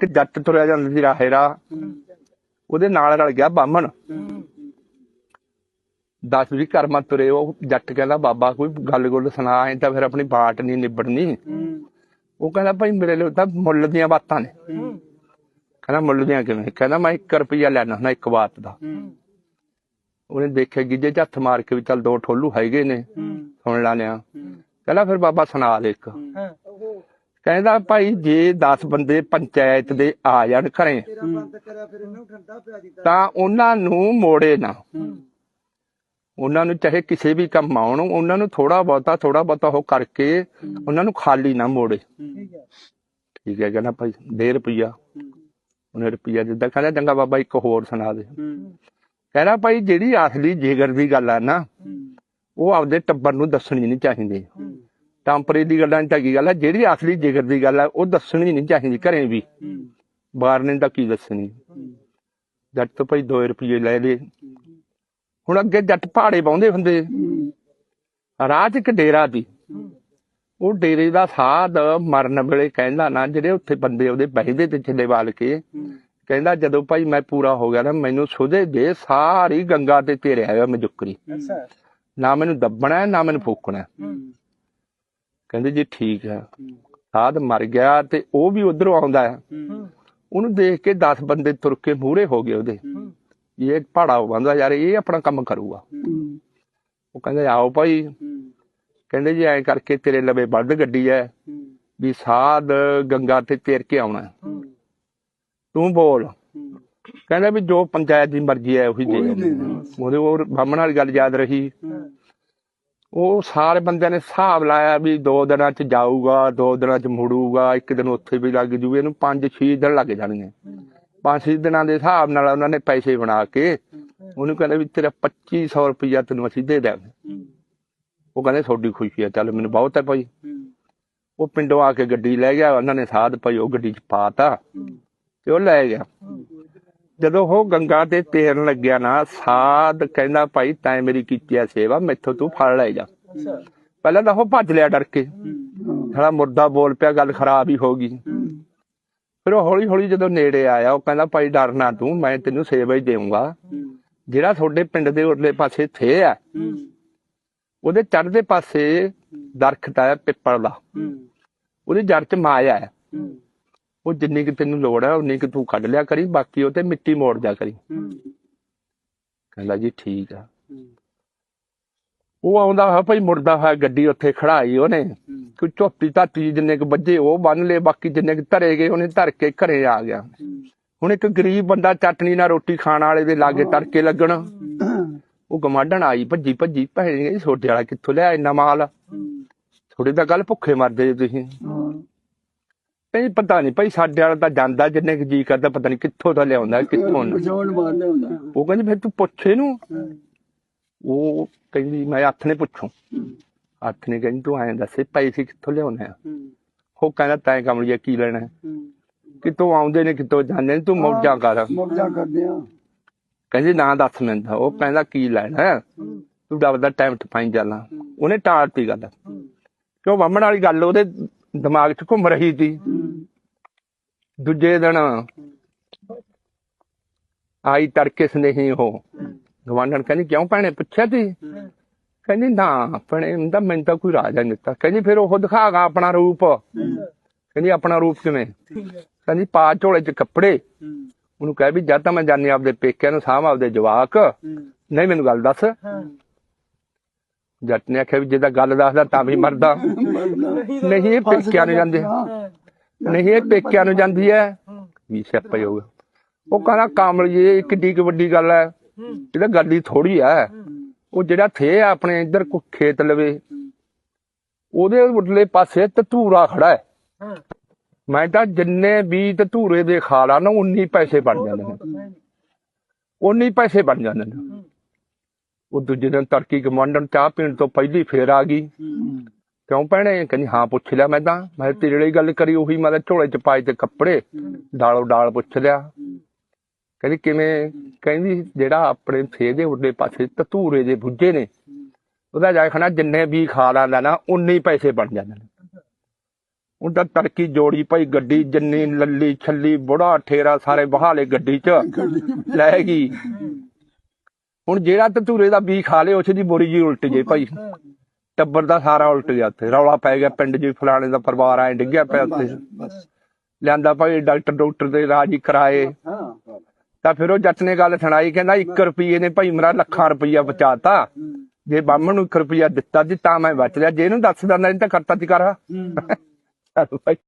ਇੱਕ ਜੱਟ ਤੁਰਿਆ ਜਾਂਦਾ ਸੀ ਰਾਹੇ ਰਾਹ ਉਹਦੇ ਨਾਲ ਰਲ ਗਿਆ ਬਾਹਮਣ। 10 ਵੀ ਕਰਮਾਂ ਤੁਰੇ ਉਹ ਜੱਟ ਕਹਿੰਦਾ ਬਾਬਾ ਕੋਈ ਗੱਲ ਗੁੱਲ ਸੁਣਾ ਐ ਤਾਂ ਫਿਰ ਆਪਣੀ ਬਾਟ ਨਹੀਂ ਨਿਬੜਨੀ। ਉਹ ਕਹਿੰਦਾ ਭਾਈ ਮੇਰੇ ਲਈ ਤਾਂ ਮੁੱਲ ਦੀਆਂ ਬਾਤਾਂ ਨੇ। ਕਹਿੰਦਾ ਮੁੱਲ ਦੀਆਂ ਕਿਵੇਂ? ਕਹਿੰਦਾ ਮੈਂ 1 ਰੁਪਿਆ ਲੈਣਾ ਹੁੰਦਾ ਇੱਕ ਬਾਤ ਦਾ। ਉਹਨੇ ਦੇਖਿਆ ਗਿੱਜੇ 'ਚ ਹੱਥ ਮਾਰ ਕੇ ਵੀ ਚੱਲ ਦੋ ਠੋਲੂ ਹੈਗੇ ਨੇ। ਸੁਣ ਲਾਣਿਆ ਕਹਿੰਦਾ ਫਿਰ ਬਾਬਾ ਸੁਣਾ ਦੇ ਇੱਕ। ਕਹਿੰਦਾ ਭਾਈ ਜੇ 10 ਬੰਦੇ ਪੰਚਾਇਤ ਦੇ ਆ ਜਾਣ ਘਰੇ ਤਾਂ ਉਹਨਾਂ ਨੂੰ ਮੋੜੇ ਨਾ। ਉਹਨਾਂ ਨੂੰ ਚਾਹੇ ਕਿਸੇ ਵੀ ਕੰਮ ਆਉਣ ਉਹਨਾਂ ਨੂੰ ਥੋੜਾ ਬਹੁਤਾ ਥੋੜਾ ਬਹੁਤਾ ਉਹ ਕਰਕੇ ਉਹਨਾਂ ਨੂੰ ਖਾਲੀ ਨਾ ਮੋੜੇ। ਠੀਕ ਹੈ। ਕਹਿੰਦਾ ਭਾਈ ਦੇ ਰੁਪਈਆ। ਉਹਨੇ ਰੁਪਈਆ ਜਿੱਦਾਂ ਕਹਿੰਦਾ ਚੰਗਾ ਬਾਬਾ ਇੱਕ ਹੋਰ ਸੁਣਾ ਦੇ। ਕਹਿੰਦਾ ਭਾਈ ਜਿਹੜੀ ਅਸਲੀ ਜਿਗਰ ਦੀ ਗੱਲ ਆ ਨਾ ਉਹ ਆਪਦੇ ਟੱਬਰ ਨੂੰ ਦੱਸਣੀ ਨਹੀਂ ਚਾਹੀਦੀ। ਟੈਂਪਰੇ ਦੀ ਗੱਲਾਂ ਚ ਹੈਗੀ ਗੱਲ ਆ ਜਿਹੜੀ ਅਸਲੀ ਜਿਗਰ ਦੀ ਗੱਲ ਆ ਉਹ ਦੱਸਣੀ ਨਹੀਂ ਚਾਹੀਦੀ ਘਰੇ ਵੀ। ਬਾਹਰ ਨੇ ਤਾਂ ਕੀ ਦੱਸਣੀ? ਜੱਟ ਤੋਂ ਭਾਈ 2 ਰੁਪਏ ਲੈ ਲਏ। ਹੁਣ ਅੱਗੇ ਜੱਟ ਪਹਾੜੇ ਪਾਉਂਦੇ ਹੁੰਦੇ। ਰਾਹ 'ਚ ਇੱਕ ਡੇਰਾ ਸੀ। ਉਹ ਡੇਰੇ ਦਾ ਸਾਧ ਮਰਨ ਵੇਲੇ ਕਹਿੰਦਾ ਨਾ ਜਿਹੜੇ ਉੱਥੇ ਬੰਦੇ ਉਹਦੇ ਬਹਿਦੇ ਤੇ ਛੱਲੇ ਵਾਲ ਕੇ ਕਹਿੰਦਾ ਜਦੋਂ ਭਾਈ ਮੈਂ ਪੂਰਾ ਹੋ ਗਿਆ ਨਾ ਮੈਨੂੰ ਸੁਦੇ ਦੇ ਸਾਰੀ ਗੰਗਾ ਤੇ ਤੇਰੇ ਆਇਆ ਮੈਂ ਜੁਕਰੀ ਨਾ ਮੈਨੂੰ ਦੱਬਣਾ ਹੈ, ਨਾ ਮੈਨੂੰ ਫੂਕਣਾ। ਹੈ। ਕਹਿੰਦੇ ਜੀ ਠੀਕ ਹੈ। ਸਾਧ ਮਰ ਗਿਆ ਤੇ ਉਹ ਵੀ ਉਧਰੋਂ ਆਉਂਦਾ ਹੈ। ਉਹਨੂੰ ਦੇਖ ਕੇ 10 ਬੰਦੇ ਤੁਰ ਕੇ ਮੂਹਰੇ ਹੋ ਗਏ ਉਹਦੇ। ਇਹ ਪਹਾੜਾ ਬੰਦਾ ਯਾਰ ਇਹ ਆਪਣਾ ਕੰਮ ਕਰੂਗਾ। ਉਹ ਕਹਿੰਦੇ ਆਓ ਭਾਈ। ਕਹਿੰਦੇ ਜੀ ਐਂ ਕਰਕੇ ਤੇਰੇ ਲਵੇ ਵੱਧ ਗੱਡੀ ਐ ਵੀ ਸਾਧ ਗੰਗਾ ਤੇ ਤੇਰ ਕੇ ਆਉਣਾ। ਤੂੰ ਬੋਲ। ਕਹਿੰਦਾ ਵੀ ਜੋ ਪੰਚਾਇਤ ਦੀ ਮਰਜ਼ੀ ਹੈ ਉਹੀ ਦੇ। ਉਹਦੇ ਉਹ ਬਾਹਮਣ ਵਾਲੀ ਗੱਲ ਯਾਦ ਰਹੀ। ਉਹ ਸਾਰੇ ਬੰਦਿਆਂ ਨੇ ਹਿਸਾਬ ਲਾਇਆ ਵੀ ਦੋ ਦਿਨਾਂ ਚ ਜਾਊਗਾ, ਦੋ ਦਿਨਾਂ ਚ ਮੁੜੂਗਾ, ਇੱਕ ਦਿਨ ਉੱਥੇ ਵੀ ਲੱਗ ਜੂ ਇਹਨੂੰ 5-6 ਦਿਨ ਲੱਗ ਜਾਣਗੇ। ਪੰਜ, ਛੇ ਦਿਨਾਂ ਦੇ ਹਿਸਾਬ ਨਾਲ ਉਹਨਾਂ ਨੇ ਪੈਸੇ ਬਣਾ ਕੇ ਉਹਨੂੰ ਕਹਿੰਦੇ ਵੀ ਤੇਰਾ 2500 ਰੁਪਇਆ ਤੈਨੂੰ ਅਸੀਂ ਦੇ ਦੇਵਾਂਗੇ ਉਹ ਕਹਿੰਦੇ ਤੁਹਾਡੀ ਖੁਸ਼ੀ ਆ ਚੱਲ ਮੈਨੂੰ ਬਹੁਤ ਹੈ ਭਾਈ। ਉਹ ਪਿੰਡੋਂ ਆ ਕੇ ਗੱਡੀ ਲੈ ਗਿਆ, ਉਹਨਾਂ ਨੇ ਸਾਧ ਭਾਈ ਉਹ ਗੱਡੀ ਚ ਪਾਤਾ ਤੇ ਉਹ ਲੈ ਗਿਆ। ਜਦੋਂ ਉਹ ਗੰਗਾ ਤੇ ਤੇਰਨ ਲੱਗਿਆ ਨਾ ਸਾਧ ਕਹਿੰਦਾ ਭਾਈ ਤੈਂ ਮੇਰੀ ਕੀਤੀ ਆ ਸੇਵਾ ਮੈਥੋਂ ਤੂੰ ਫੜ ਲੈ ਜਾ। ਪਹਿਲਾਂ ਤਾਂ ਉਹ ਭੱਜ ਲਿਆ ਡਰ ਕੇ। ਸਾਲਾ ਮੁਰਦਾ ਬੋਲ ਪਿਆ ਗੱਲ ਖਰਾਬ ਹੀ ਹੋ ਗਈ। ਫਿਰ ਉਹ ਹੌਲੀ ਹੌਲੀ ਜਦੋਂ ਨੇੜੇ ਆਇਆ ਉਹ ਕਹਿੰਦਾ ਭਾਈ ਡਰਨਾ ਤੂੰ ਮੈਂ ਤੈਨੂੰ ਸੇਵਾ ਹੀ ਦੇਵਾਂਗਾ ਜਿਹੜਾ ਤੁਹਾਡੇ ਪਿੰਡ ਦੇ ਉਰਲੇ ਪਾਸੇ ਥੇ ਆ ਉਹਦੇ ਚੜ੍ਹਦੇ ਪਾਸੇ ਦਰਖਤ ਆ ਪਿੱਪਲ ਦਾ। ਉਹਦੀ ਜੜ 'ਚ ਮਾਇਆ ਹੈ ਉਹ ਜਿੰਨੀ ਕਿ ਤੈਨੂੰ ਲੋੜ ਹੈ ਉਨੀ ਕਿ ਤੂੰ ਕੱਢ ਲਿਆ ਕਰੀ ਬਾਕੀ ਉਹ ਤੇ ਮਿੱਟੀ ਮੋੜ ਜਾ ਕਰੀ। ਕਹਿੰਦਾ ਜੀ ਠੀਕ ਆ। ਉਹ ਆਉਂਦਾ ਹੋਇਆ ਭਾਈ ਮੁੜਦਾ ਹੋਇਆ ਗੱਡੀ ਉੱਥੇ ਖੜਾਈ ਉਹਨੇ। ਕੋਈ ਝੋਪੀ ਧਾਤੀ ਜਿੰਨੇ ਕੁ ਵੱਜੇ ਉਹ ਬੰਨ ਲਏ ਬਾਕੀ ਜਿੰਨੇ ਕੁ ਧਰੇ ਗਏ ਉਹਨੇ ਧਰ ਕੇ ਘਰੇ ਆ ਗਿਆ। ਹੁਣ ਇੱਕ ਗਰੀਬ ਬੰਦਾ ਚਟਣੀ ਨਾਲ ਰੋਟੀ ਖਾਣ ਵਾਲੇ ਦੇ ਲਾਗੇ ਤੜਕੇ ਲੱਗਣ। ਉਹ ਗਮਾਡਣ ਆਈ ਭੱਜੀ ਭੱਜੀ ਭੈਣ ਛੋਟੇ ਵਾਲਾ ਕਿੱਥੋਂ ਲਿਆ ਇੰਨਾ ਮਾਲ? ਥੋੜੇ ਤਾਂ ਗੱਲ ਭੁੱਖੇ ਮਰਦੇ ਜੇ ਤੁਸੀਂ। ਨਹੀਂ ਪਤਾ ਨਹੀਂ ਭਾਈ ਸਾਡੇ ਵਾਲਾ ਤਾਂ ਜਾਂਦਾ ਜਿੰਨੇ ਕੁ ਜੀ ਕਰਦਾ ਪਤਾ ਨਹੀਂ ਕਿੱਥੋਂ ਦਾ ਲਿਆਉਂਦਾ ਕਿੱਥੋਂ ਨਾ ਪਛਾਣ ਮਾਰ ਲਿਆਉਂਦਾ ਉਹ ਕਹਿੰਦੀ ਫਿਰ ਤੂੰ ਪੁੱਛ ਇਹਨੂੰ। ਉਹ ਕਹਿੰਦੀ ਮੈਂ ਹੱਥ ਨੇ ਪੁੱਛੂ। ਹੱਥ ਨੇ ਕਹਿੰਦੀ ਤੂੰ ਐਂ ਦੱਸੇ ਪੈਸੇ ਕਿੱਥੋਂ ਲਿਆਉਣੇ ਆ? ਉਹ ਕਹਿੰਦਾ ਤੈਂ ਕਮਲੀਆ ਕੀ ਲੈਣਾ? ਕਿਤੋਂ ਆਉਂਦੇ ਨੇ ਕਿਤੋਂ ਜਾਂਦੇ ਨੇ ਤੂੰ ਮੌਜਾਂ ਕਰ। ਮੌਜਾ ਕਰਦੇ ਆ। ਕਹਿੰਦੀ ਨਾ ਦੱਸ ਮੈਨੂੰ। ਉਹ ਕਹਿੰਦਾ ਕੀ ਲੈਣਾ? ਤੂੰ ਡੱਬਦਾ ਟਾਈਮ ਟਪਾਈ ਜਾਣਾ ਉਹਨੇ ਟਾਲਤੀ ਗੱਲ। ਕਿਉਂ ਬਾਹਮਣ ਵਾਲੀ ਗੱਲ ਉਹਦੇ ਦਿਮਾਗ 'ਚ ਘੁੰਮ ਰਹੀ ਸੀ। ਦੂਜੇ ਦਿਨ ਆਈ ਤੜਕੇ ਸਨੇਹੀ ਉਹ। ਗਵਾਂਢਣ ਕਹਿੰਦੀ ਕਿਉਂ ਭੈਣੇ ਪੁੱਛਿਆ ਤੀ ਕਹਿੰਦੀ ਨਾ ਭੈਣੇ ਤਾਂ ਮੈਨੂੰ ਤਾਂ ਕੋਈ ਰਾਜਾ ਨਹੀਂ ਦਿੱਤਾ। ਕਹਿੰਦੀ ਫਿਰ ਉਹ ਦਿਖਾਗਾ ਆਪਣਾ ਰੂਪ। ਕਹਿੰਦੀ ਆਪਣਾ ਰੂਪ ਕਿਵੇਂ? ਕਹਿੰਦੀ ਪਾ ਝੋਲੇ 'ਚ ਕੱਪੜੇ। ਉਹਨੂੰ ਕਹਿ ਵੀ ਜਦ ਤਾਂ ਮੈਂ ਜਾਣੀ ਆਪਦੇ ਪੇਕਿਆਂ ਨੂੰ ਸਾਂਭ ਆਪਦੇ ਜਵਾਕ। ਨਹੀਂ ਮੈਨੂੰ ਗੱਲ ਦੱਸ। ਜੱਟ ਨੇ ਆਖਿਆ ਵੀ ਜੇ ਤਾਂ ਗੱਲ ਦੱਸਦਾ ਤਾਂ ਵੀ ਮਰਦਾ। ਨਹੀਂ ਇਹ ਪੇਕਿਆਂ ਨੂੰ ਜਾਂਦੇ। ਨਹੀਂ ਇਹ ਪੇਕਿਆਂ ਨੂੰ ਜਾਂਦੀ ਹੈ ਵੀ ਸਿਆਪਾ ਹੀ ਹੋਊਗਾ। ਉਹ ਕਹਿੰਦਾ ਕਾਮਲੀਏ ਕਿੱਡੀ ਕੁ ਵੱਡੀ ਗੱਲ ਹੈ ਇਹਦਾ ਗੱਲ ਹੀ ਥੋੜੀ ਹੈ ਉਹ ਜਿਹੜਾ ਥੇ ਆ ਆਪਣੇ ਇੱਧਰ ਕੋ ਖੇਤ ਲਵੇ ਉਹਦੇ ਉਰਲੇ ਪਾਸੇ ਤਤੂਰਾ ਖੜਾ ਹੈ ਮੈਂ ਤਾਂ ਜਿੰਨੇ ਵੀ ਤਤੂਰੇ ਦੇ ਖਾ ਲਾ ਨਾ ਉਨੀ ਪੈਸੇ ਬਣ ਜਾਂਦੇ ਨੇ। ਉਨੀ ਪੈਸੇ ਬਣ ਜਾਂਦੇ ਨੇ। ਉਹ ਦੂਜੇ ਦਿਨ ਤੜਕੀ ਕਮਾਂਡਰ ਚਾਹ ਪੀਣ ਤੋਂ ਪਹਿਲੀ ਫੇਰ ਆ ਗਈ। ਕਿਉਂ ਭੈਣੇ? ਕਹਿੰਦੀ, ਹਾਂ, ਪੁੱਛ ਲਿਆ ਮੈਂ ਤਾਂ। ਮੈਂ ਤੇਰੇ ਲਈ ਗੱਲ ਕਰੀ ਉਹੀ, ਮੈਂ ਤਾਂ ਝੋਲੇ ਚ ਪਾਏ ਤੇ ਕੱਪੜੇ। ਡਾਲੋ ਡਾਲ ਪੁੱਛ ਲਿਆ। ਕਹਿੰਦੀ, ਕਿਵੇਂ? ਕਹਿੰਦੀ, ਜਿਹੜਾ ਆਪਣੇ ਫੇਰ ਦੇ ਉੱਡੇ ਪਾਸੇ ਤਤੂਰੇ ਦੇ ਬੁੱਝੇ ਨੇ, ਉਹਦਾ ਜਾ ਜਿੰਨੇ ਵੀ ਖਾ ਲਾਂਦਾ ਨਾ ਉਨੇ ਹੀ ਪੈਸੇ ਬਣ ਜਾਂਦੇ ਨੇ। ਉਹਦਾ ਤੜਕੀ ਜੋੜੀ ਭਾਈ ਗੱਡੀ, ਜੰਨੀ ਲੱਲੀ ਛੱਲੀ, ਬੁੜਾ ਠੇਰਾ ਸਾਰੇ ਬਹਾਲੇ ਗੱਡੀ 'ਚ। ਲੈ ਗਈ। ਹੁਣ ਜਿਹੜਾ ਤਤੂਰੇ ਦਾ ਬੀ ਖਾ ਲੇ ਉਸ ਦੀ ਬੋਰੀ ਜੀ ਉਲਟ ਜੇ ਭਾਈ ਟੱਬਰ ਦਾ ਸਾਰਾ ਉਲਟ ਗਿਆ ਉੱਥੇ। ਰੌਲਾ ਪੈ ਗਿਆ ਪਿੰਡ ਜੀ ਫਲਾਣੇ ਦਾ ਪਰਿਵਾਰ ਐ ਡਿੱਗਿਆ ਪਿਆ ਉੱਥੇ। ਲਿਆਂਦਾ ਭਾਈ ਡਾਕਟਰ ਡਾਕਟਰ ਦੇ ਇਲਾਜ ਹੀ ਕਰਾਏ। ਤਾਂ ਫਿਰ ਉਹ ਜੱਟ ਨੇ ਗੱਲ ਸੁਣਾਈ ਕਹਿੰਦਾ 1 ਰੁਪਏ ਨੇ ਭਾਈ ਮੇਰਾ ਲੱਖਾਂ ਰੁਪਈਆ ਬਚਾਤਾ। ਜੇ ਬਾਹਮਣ ਨੂੰ 1 ਰੁਪਈਆ ਦਿੱਤਾ ਸੀ ਤਾਂ ਮੈਂ ਬਚ ਲਿਆ। ਜੇ ਇਹਨੂੰ ਦੱਸ ਦਿੰਦਾ ਇਹਨੇ ਤਾਂ ਕਰਤਾ ਸੀ ਕਰ